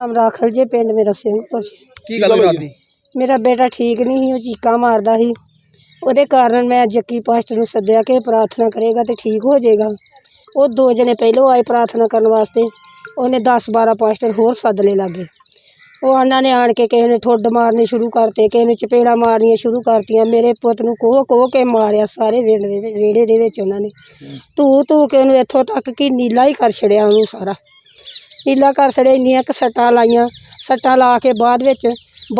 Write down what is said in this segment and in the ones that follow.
ਨਾਮ ਰਾਖਲ ਜੇ ਪਿੰਡ ਮੇਰਾ ਸਿੰਘਪੁਰ ਚ। ਕੀ ਗੱਲ ਹੋਈ? ਰਾਤ ਦੀ ਮੇਰਾ ਬੇਟਾ ਠੀਕ ਨਹੀਂ ਸੀ ਉਹ ਚੀਕਾਂ ਮਾਰਦਾ ਸੀ। ਉਹਦੇ ਕਾਰਨ ਮੈਂ ਜੱਕੀ ਪਾਸਟਰ ਨੂੰ ਸੱਦਿਆ ਕਿ ਪ੍ਰਾਰਥਨਾ ਕਰੇਗਾ ਤੇ ਠੀਕ ਹੋ ਜਾਏਗਾ। ਉਹ ਦੋ ਜਣੇ ਪਹਿਲੋਂ ਆਏ ਪ੍ਰਾਰਥਨਾ ਕਰਨ ਵਾਸਤੇ। ਉਹਨੇ 10 12 ਪਾਸਟਰ ਹੋਰ ਸੱਦ ਲਏ ਲਾਗੇ ਉਹ ਉਹਨਾਂ ਨੇ ਆਣ ਕੇ ਕਿਸੇ ਨੇ ਠੁੱਡ ਮਾਰਨੇ ਸ਼ੁਰੂ ਕਰਤੇ ਕਿਸੇ ਨੇ ਚਪੇੜਾ ਮਾਰਨੀਆਂ ਸ਼ੁਰੂ ਕਰਤੀਆਂ। ਮੇਰੇ ਪੁੱਤ ਨੂੰ ਕੋਹ ਕੋਹ ਕੇ ਮਾਰਿਆ ਸਾਰੇ ਵਿਹੜੇ ਦੇ ਵਿੱਚ ਵਿਹੜੇ ਦੇ ਵਿੱਚ ਉਹਨਾਂ ਨੇ। ਧੂ ਧੂ ਕੇ ਉਹਨੂੰ ਇੱਥੋਂ ਤੱਕ ਕਿ ਨੀਲਾ ਹੀ ਕਰ ਛੜਿਆ ਉਹਨੂੰ ਸਾਰਾ। ਨੀਲਾ ਕਰ ਛੜਿਆ ਇੰਨੀਆਂ ਕੁ ਸੱਟਾਂ ਲਾਈਆਂ। ਸੱਟਾਂ ਲਾ ਕੇ ਬਾਅਦ ਵਿੱਚ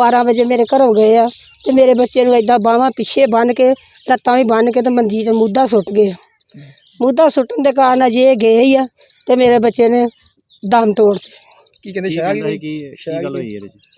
12 ਵਜੇ ਮੇਰੇ ਘਰੋਂ ਗਏ ਆ ਤੇ ਮੇਰੇ ਬੱਚੇ ਨੂੰ ਏਦਾਂ ਬਾਹਾਂ ਪਿੱਛੇ ਬੰਨ੍ਹ ਕੇ ਲੱਤਾਂ ਵੀ ਬੰਨ੍ਹ ਕੇ ਤੇ ਮੰਜੀ ਤੇ ਮੁੱਦਾ ਸੁੱਟ ਗਏ ਮੁੱਦਾ ਸੁੱਟਣ ਦੇ ਕਾਰਨ ਅਜੇ ਇਹ ਗਏ ਹੀ ਆ ਤੇ ਮੇਰੇ ਬੱਚੇ ਨੇ ਦਮ ਤੋੜ ਦਿੱਤੇ। ਕੀ ਕਹਿੰਦੇ ਸ਼ਾਹ ਕੀ ਗੱਲ ਕੀ? ਹੋਈ ਇਹਦੇ ਚ?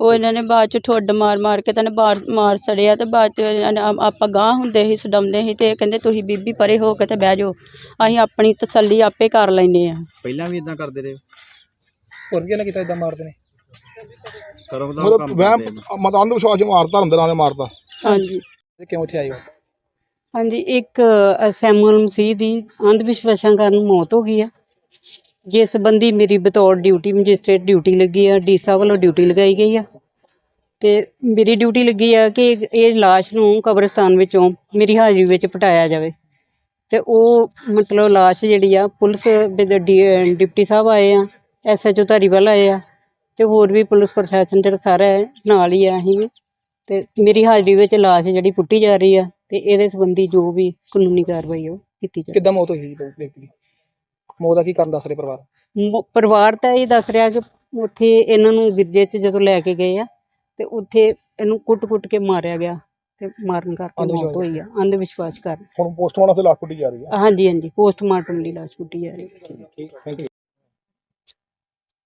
ਉਹ ਇਹਨਾਂ ਨੇ ਬਾਅਦ ਚ ਠੁੱਡ ਮਾਰ ਮਾਰ ਕੇ ਤਾਂ ਇਹਨੇ ਬਾਹਰ ਮਾਰ ਸੜਿਆ ਤੇ ਬਾਅਦ ਚ ਇਹਨਾਂ ਨੇ ਆਪਾਂ ਗਾਂਹ ਹੁੰਦੇ ਸੀ ਸਡਮਦੇ ਸੀ ਤੇ ਇਹ ਕਹਿੰਦੇ ਤੁਸੀਂ ਬੀਬੀ ਪਰੇ ਹੋ ਕੇ ਤੇ ਬਹਿ ਜਾਓ। ਅਸੀਂ ਆਪਣੀ ਤਸੱਲੀ ਆਪੇ ਕਰ ਲੈਨੇ ਆ ਪਹਿਲਾਂ ਵੀ ਇਦਾਂ ਕਰਦੇ ਰਹੇ? ਹੋਰ ਵੀ ਇਹਨੇ ਕੀਤਾ ਇਦਾਂ ਮਾਰਦੇ ਨੇ? ਕਰੋ ਦਾ ਮਤਲਬ ਕੰਮ ਵਹਿਮ ਕਰਦੇ ਨੇ। ਮਤ ਅੰਧ ਵਿਸ਼ਵਾਸ ਚ ਮਾਰਤਾ ਧਰਮ ਦੇ ਨਾਂ ਤੇ ਮਾਰਤਾ। ਹਾਂਜੀ। ਤੇ ਕਿਉਂ ਇੱਥੇ ਆਏ ਹੋ? ਹਾਂਜੀ ਇੱਕ ਅ, ਸੈਮੂਅਲ ਮਸੀਹ ਦੀ ਅੰਧ ਵਿਸ਼ਵਾਸਾਂ ਕਾਰਨ ਮੌਤ ਹੋ ਗਈ ਆ। ਜਿਸ ਸੰਬੰਧੀ ਮੇਰੀ ਬਤੌਰ ਡਿਊਟੀ ਮੈਜਿਸਟ੍ਰੇਟ ਡਿਊਟੀ ਲੱਗੀ ਆ ਡੀਸਾ ਵੱਲੋਂ ਡਿਊਟੀ ਲਗਾਈ ਗਈ ਆ। ਤੇ ਮੇਰੀ ਡਿਊਟੀ ਲੱਗੀ ਆ ਕਿ ਇਹ- ਇਹ ਲਾਸ਼ ਨੂੰ ਕਬਰਸਤਾਨ ਵਿੱਚੋਂ ਮੇਰੀ ਹਾਜ਼ਰੀ ਵਿੱਚ ਪਟਾਇਆ ਜਾਵੇ। ਤੇ ਉਹ ਮਤਲਬ ਲਾਸ਼ ਜਿਹੜੀ ਆ ਪੁਲਿਸ ਦੇ ਡੀ- ਡਿਪਟੀ ਸਾਹਿਬ ਆਏ ਆ ਐਸਐਚਓ ਧਾਰੀਵਾਲ ਆਏ ਆ ਤੇ ਹੋਰ ਵੀ ਪੁਲਿਸ ਪ੍ਰਸ਼ਾਸਨ ਜਿਹੜਾ ਸਾਰਾ ਹੈ, ਨਾਲ ਹੀ ਆ ਅਸੀਂ ਵੀ। ਤੇ ਮੇਰੀ ਹਾਜ਼ਰੀ ਵਿੱਚ ਲਾਸ਼ ਜਿਹੜੀ ਪੁੱਟੀ ਜਾ ਰਹੀ ਆ ਤੇ ਇਹਦੇ ਸੰਬੰਧੀ ਜੋ ਵੀ ਕਾਨੂੰਨੀ ਕਾਰਵਾਈ ਆ ਉਹ ਕੀਤੀ ਜਾਵੇ। ਕਿੱਦਾਂ ਮੌਤ ਹੋਈ ਜੀ? ਵਿਅਕਤੀ ਦੀ ਮੌਤ ਦਾ ਕੀ ਕਾਰਨ ਦੱਸ ਰਹੇ ਪਰਿਵਾਰ? ਮ- ਪਰਿਵਾਰ ਤਾਂ ਇਹ ਦੱਸ ਰਿਹਾ ਕਿ ਉੱਥੇ ਇਹਨਾਂ ਨੂੰ ਗਿਰਜੇ 'ਚ ਜਦੋਂ ਲੈ ਕੇ ਗਏ ਆ ਤੇ ਉੱਥੇ ਇਹਨੂੰ ਕੁੱਟ-ਕੁੱਟ ਕੇ ਮਾਰਿਆ ਗਿਆ ਤੇ ਮਾਰਨ ਕਰਕੇ ਮੌਤ ਹੋਈ ਆ ਅੰਧ ਵਿਸ਼ਵਾਸ ਕਾਰਨ ਹੁਣ ਪੋਸਟਮਾਰਟਮ ਤੇ ਲਾਸ਼ ਪੁੱਟੀ ਜਾ ਰਹੀ ਹੈ ਹਾਂਜੀ ਹਾਂਜੀ ਪੋਸਟਮਾਰਟਮ ਦੀ ਲਾਸ਼ ਪੁੱਟੀ ਜਾ ਰਹੀ ਹੈ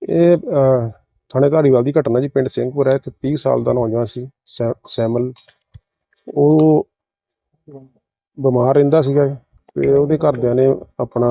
ਇਹ ਅਹ, ਥਾਣੇ ਧਾਰੀਵਾਲ ਦੀ ਘਟਨਾ ਜੀ ਪਿੰਡ ਸਿੰਘਪੁਰ ਹੈ ਤੇ 30 ਸਾਲ ਦਾ ਨੌਜਵਾਨ ਸੀ ਸੈ- ਸੈਮਲ। ਉਹ ਬਿਮਾਰ ਰਹਿੰਦਾ ਸੀਗਾ ਤੇ ਉਹਦੇ ਘਰਦਿਆਂ ਨੇ ਆਪਣਾ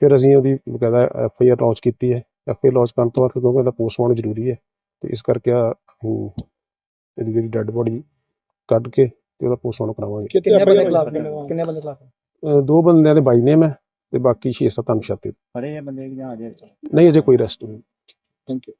ਫਿਰ ਅਸੀਂ ਉਹਦੀ ਬਕਾਇਦਾ ਐਫ ਆਈ ਆਰ ਲਾਂਚ ਕੀਤੀ ਹੈ। ਐਫ ਆਈ ਆਰ ਲਾਂਚ ਕਰਨ ਤੋਂ ਬਾਅਦ ਕਿਉਂਕਿ ਇਹਦਾ ਪੋਸਟਮਾਰਟਮ ਜ਼ਰੂਰੀ ਹੈ। ਤੇ ਇਸ ਕਰਕੇ ਆ ਇਹਦੀ ਜਿਹੜੀ ਡੈੱਡ ਬੋਡੀ ਕੱਢ ਕੇ ਤੇ ਉਹਦਾ ਪੋਸਟਮਾਰਟਮ ਕਰਾਵਾਂਗੇ। ਕਿੰਨੇ ਬੰਦੇ ਖਿਲਾਫ? ਕਿੰਨੇ ਬੰਦੇ ਖਿਲਾਫ ਦੋ ਬੰਦਿਆਂ ਦੇ ਬਾਈ ਨੇਮ ਹੈ ਤੇ ਬਾਕੀ 6-7 ਅਨਸ਼ਾਤੇ ਫੜੇ ਆ ਬੰਦੇ ਜਾਂ ਅਜੇ ਨਹੀਂ ਅਜੇ ਕੋਈ ਰੈਸਟ ਨਹੀਂ। Thank you